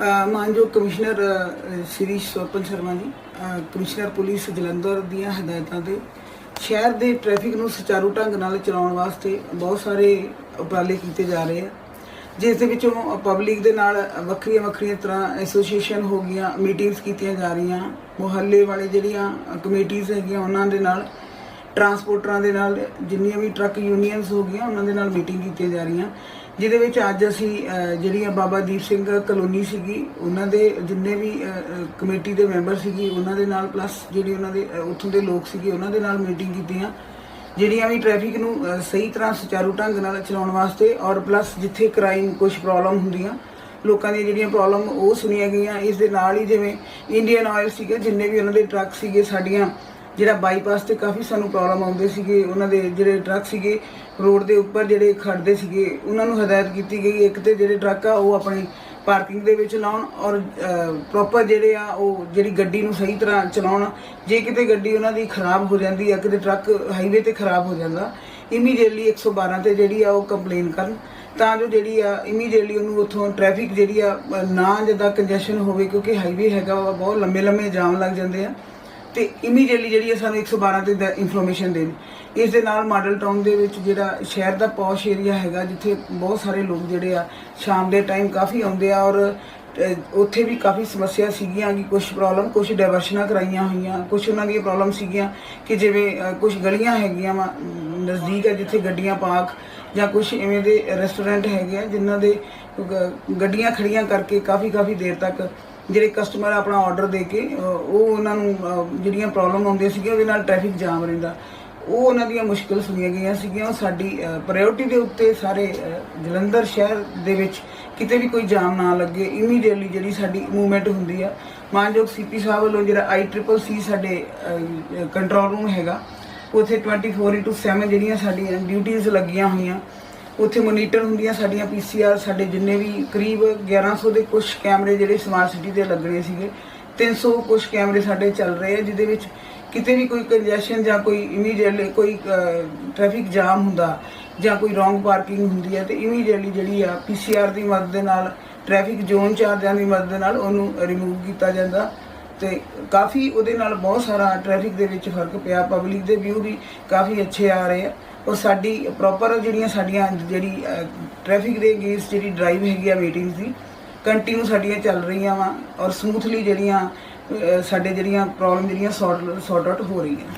ਮਾਨਯੋਗ ਕਮਿਸ਼ਨਰ ਸ਼੍ਰੀ ਸਵਰਪਨ Sharma ji commissioner police Jalandhar ਦੀਆਂ ਹਦਾਇਤਾਂ ਤੇ ਸ਼ਹਿਰ ਦੇ ਟ੍ਰੈਫਿਕ ਨੂੰ ਸੁਚਾਰੂ ਢੰਗ ਨਾਲ ਚਲਾਉਣ ਵਾਸਤੇ ਬਹੁਤ ਸਾਰੇ ਉਪਰਾਲੇ ਕੀਤੇ ਜਾ ਰਹੇ ਆ। ਜਿਸ ਦੇ ਵਿੱਚੋਂ ਪਬਲਿਕ ਦੇ ਨਾਲ ਵੱਖਰੀਆਂ ਵੱਖਰੀਆਂ ਤਰ੍ਹਾਂ ਐਸੋਸੀਏਸ਼ਨ ਹੋ ਗਈਆਂ, ਮੀਟਿੰਗਸ ਕੀਤੀਆਂ ਜਾ ਰਹੀਆਂ, ਮੁਹੱਲੇ ਵਾਲੇ ਜਿਹੜੀਆਂ ਕਮੇਟੀਆਂ ਹੈਗੀਆਂ, ਉਹਨਾਂ ਦੇ ਨਾਲ, ਟਰਾਂਸਪੋਰਟਰਾਂ ਦੇ ਨਾਲ, ਜਿੰਨੀਆਂ ਵੀ ਟਰੱਕ ਯੂਨੀਅਨਸ ਹੋ ਗਈਆਂ, ਉਹਨਾਂ ਦੇ ਨਾਲ ਮੀਟਿੰਗ ਕੀਤੀਆਂ ਜਾ ਰਹੀਆਂ। ਜਿਹਦੇ ਵਿੱਚ ਅੱਜ ਅਸੀਂ ਜਿਹੜੀਆਂ ਬਾਬਾ ਦੀਪ ਸਿੰਘ ਕਲੋਨੀ ਸੀਗੀ, ਉਹਨਾਂ ਦੇ ਜਿੰਨੇ ਵੀ ਕਮੇਟੀ ਦੇ ਮੈਂਬਰ ਸੀਗੀ, ਉਹਨਾਂ ਦੇ ਨਾਲ ਪਲੱਸ ਜਿਹੜੀ ਉਹਨਾਂ ਦੇ ਉੱਥੋਂ ਦੇ ਲੋਕ ਸੀਗੇ, ਉਹਨਾਂ ਦੇ ਨਾਲ ਮੀਟਿੰਗ ਕੀਤੀਆਂ, ਜਿਹੜੀਆਂ ਵੀ ਟ੍ਰੈਫਿਕ ਨੂੰ ਸਹੀ ਤਰ੍ਹਾਂ ਸੁਚਾਰੂ ਢੰਗ ਨਾਲ ਚਲਾਉਣ ਵਾਸਤੇ ਔਰ ਪਲੱਸ ਜਿੱਥੇ ਕ੍ਰਾਈਮ ਕੁਝ ਪ੍ਰੋਬਲਮ ਹੁੰਦੀਆਂ, ਲੋਕਾਂ ਦੀਆਂ ਜਿਹੜੀਆਂ ਪ੍ਰੋਬਲਮ ਉਹ ਸੁਣੀਆਂ ਗਈਆਂ। ਇਸ ਦੇ ਨਾਲ ਹੀ ਜਿਵੇਂ ਇੰਡੀਅਨ ਆਇਲ ਸੀਗੇ, ਜਿੰਨੇ ਵੀ ਉਹਨਾਂ ਦੇ ਟਰੱਕ ਸੀਗੇ ਸਾਡੀਆਂ ਜਿਹੜਾ ਬਾਈਪਾਸ ਤੇ ਕਾਫੀ ਸਾਨੂੰ ਪ੍ਰੋਬਲਮ ਆਉਂਦੇ ਸੀਗੇ, ਉਹਨਾਂ ਦੇ ਜਿਹੜੇ ਟਰੱਕ ਸੀਗੇ ਰੋਡ ਦੇ ਉੱਪਰ ਜਿਹੜੇ ਖੜਦੇ ਸੀਗੇ, ਉਹਨਾਂ ਨੂੰ ਹਦਾਇਤ ਕੀਤੀ ਗਈ। ਇੱਕ ਤੇ ਜਿਹੜੇ ਟਰੱਕ ਆ, ਉਹ ਆਪਣੀ ਪਾਰਕਿੰਗ ਦੇ ਵਿੱਚ ਲਾਉਣ ਔਰ ਪ੍ਰੋਪਰ ਜਿਹੜੇ ਆ, ਉਹ ਜਿਹੜੀ ਗੱਡੀ ਨੂੰ ਸਹੀ ਤਰ੍ਹਾਂ ਚਲਾਉਣ। ਜੇ ਕਿਤੇ ਗੱਡੀ ਉਹਨਾਂ ਦੀ ਖਰਾਬ ਹੋ ਜਾਂਦੀ ਆ, ਕਿਤੇ ਟਰੱਕ ਹਾਈਵੇ ਤੇ ਖਰਾਬ ਹੋ ਜਾਂਦਾ ਇਮੀਡੀਏਟਲੀ 112 ਤੇ ਜਿਹੜੀ ਆ, ਉਹ ਕੰਪਲੇਨ ਕਰਨ। ਤਾਂ ਜੋ ਜਿਹੜੀ ਆ ਇਮੀਡੀਏਟਲੀ ਉਹਨੂੰ ਉੱਥੋਂ ਟ੍ਰੈਫਿਕ ਜਿਹੜੀ ਆ ਨਾ ਜਿੱਦਾਂ ਕੰਜੈਸ਼ਨ ਹੋਵੇ, ਕਿਉਂਕਿ ਹਾਈਵੇ ਹੈਗਾ ਵਾ, ਬਹੁਤ ਲੰਮੇ ਲੰਮੇ ਜਾਮ ਲੱਗ ਜਾਂਦੇ ਆ। ਤੇ ਇਮੀਡੀਏਟਲੀ ਜਿਹੜੀ ਹੈ ਸਾਨੂੰ 112 ਤੇ ਇਨਫੋਰਮੇਸ਼ਨ ਦੇਣ। ਇਸ ਦੇ ਨਾਲ ਮਾਡਲ ਟਾਊਨ ਦੇ ਵਿੱਚ ਜਿਹੜਾ ਸ਼ਹਿਰ ਦਾ ਪੌਸ਼ ਏਰੀਆ ਹੈਗਾ, ਜਿੱਥੇ ਬਹੁਤ ਸਾਰੇ ਲੋਕ ਜਿਹੜੇ ਆ, ਸ਼ਾਮ ਦੇ ਟਾਈਮ ਕਾਫੀ ਆਉਂਦੇ ਆ ਔਰ ਉੱਥੇ ਵੀ ਕਾਫੀ ਸਮੱਸਿਆ ਸੀਗੀਆਂ ਕਿ ਕੁਝ ਪ੍ਰੋਬਲਮ ਕੁਝ ਡਾਇਵਰਸ਼ਨਾਂ ਕਰਾਈਆਂ ਹੋਈਆਂ ਕੁਝ ਉਹਨਾਂ ਦੀਆਂ ਪ੍ਰੋਬਲਮ ਸੀਗੀਆਂ ਕਿ ਜਿਵੇਂ ਕੁਝ ਗਲੀਆਂ ਹੈਗੀਆਂ ਵਾ ਨਜ਼ਦੀਕ ਹੈ ਜਿੱਥੇ ਗੱਡੀਆਂ ਪਾਰਕ ਜਾਂ ਕੁਝ ਐਵੇਂ ਦੇ ਰੈਸਟੋਰੈਂਟ ਹੈਗੇ ਆ, ਜਿਨ੍ਹਾਂ ਦੇ ਗ- ਗੱਡੀਆਂ ਖੜੀਆਂ ਕਰਕੇ ਕਾਫੀ ਕਾਫੀ ਦੇਰ ਤੱਕ ਜਿਹੜੇ ਕਸਟਮਰ ਆਪਣਾ ਆਰਡਰ ਦੇ ਕੇ ਉਹ ਉਹਨਾਂ ਨੂੰ ਜਿਹੜੀਆਂ ਪ੍ਰੋਬਲਮ ਆਉਂਦੀਆਂ ਸੀਗੀਆਂ, ਉਹਦੇ ਨਾਲ ਟ੍ਰੈਫਿਕ ਜਾਮ ਰਹਿੰਦਾ। ਉਹ ਉਹਨਾਂ ਦੀਆਂ ਮੁਸ਼ਕਲ ਸੁਣੀਆਂ ਗਈਆਂ ਸੀਗੀਆਂ। ਉਹ ਸਾਡੀ ਪ੍ਰਾਇੋਰਟੀ ਦੇ ਉੱਤੇ ਸਾਰੇ ਜਲੰਧਰ ਸ਼ਹਿਰ ਦੇ ਵਿੱਚ ਕਿਤੇ ਵੀ ਕੋਈ ਜਾਮ ਨਾ ਲੱਗੇ। ਇਮੀਡੀਏਟਲੀ ਜਿਹੜੀ ਸਾਡੀ ਮੂਵਮੈਂਟ ਹੁੰਦੀ ਆ। ਮਾਨਯੋਗ ਸੀਪੀ ਸਾਹਿਬ ਵੱਲੋਂ ਜਿਹੜਾ ਆਈ ਟ੍ਰਿਪਲ ਸੀ ਸਾਡੇ ਕੰਟਰੋਲ ਰੂਮ ਹੈਗਾ, ਉੱਥੇ 24/7 ਜਿਹੜੀਆਂ ਸਾਡੀਆਂ ਡਿਊਟੀਆਂ ਲੱਗੀਆਂ ਹੋਈਆਂ ਉੱਥੇ ਮੋਨੀਟਰ ਹੁੰਦੀਆਂ ਸਾਡੀਆਂ ਪੀਸੀਆਰ ਸਾਡੇ ਜਿੰਨੇ ਵੀ ਕਰੀਬ 1100 ਦੇ ਕੁਝ ਕੈਮਰੇ ਜਿਹੜੇ ਸਮਾਰਟ ਸਿਟੀ ਦੇ ਲੱਗਣੇ ਸੀਗੇ 300 ਕੁਝ ਕੈਮਰੇ ਸਾਡੇ ਚੱਲ ਰਹੇ ਆ, ਜਿਹਦੇ ਵਿੱਚ ਕਿਤੇ ਵੀ ਕੋਈ ਕੰਜੈਸ਼ਨ ਜਾਂ ਕੋਈ ਇਮੀਡੀਏਟਲੀ ਕੋਈ ਟ੍ਰੈਫਿਕ ਜਾਮ ਹੁੰਦਾ ਜਾਂ ਕੋਈ ਰੋਂਗ ਪਾਰਕਿੰਗ ਹੁੰਦੀ ਹੈ ਤੇ ਇਮੀਡੀਏਟਲੀ ਜਿਹੜੀ ਆ ਪੀਸੀਆਰ ਦੀ ਮਦਦ ਦੇ ਨਾਲ ਟ੍ਰੈਫਿਕ ਜ਼ੋਨ ਚਾਰਜਾਂ ਦੀ ਮਦਦ ਨਾਲ ਉਹਨੂੰ ਰਿਮੂਵ ਕੀਤਾ ਜਾਂਦਾ। ਤੇ ਕਾਫੀ ਉਹਦੇ ਨਾਲ ਬਹੁਤ ਸਾਰਾ ਟ੍ਰੈਫਿਕ ਦੇ ਵਿੱਚ ਫ਼ਰਕ ਪਿਆ ਪਬਲਿਕ ਦੇ ਵਿਊ ਵੀ ਕਾਫੀ ਅੱਛੇ ਆ ਰਹੇ ਆ। ਔਰ ਸਾਡੀ ਪ੍ਰੋਪਰ ਜਿਹੜੀਆਂ ਸਾਡੀਆਂ ਜਿਹੜੀ ਟ੍ਰੈਫਿਕ ਦੇ ਅਗੇਂਸਟ ਜਿਹੜੀ ਡਰਾਈਵ ਹੈਗੀ ਆ ਮੀਟਿੰਗਸ ਦੀ ਕੰਟੀਨਿਊ ਸਾਡੀਆਂ ਚੱਲ ਰਹੀਆਂ ਵਾ ਔਰ ਸਮੂਥਲੀ ਜਿਹੜੀਆਂ ਸਾਡੇ ਜਿਹੜੀਆਂ ਪ੍ਰੋਬਲਮ ਜਿਹੜੀਆਂ ਸੌਰਟ ਸੌਰਟ ਆਊਟ ਹੋ ਰਹੀਆਂ।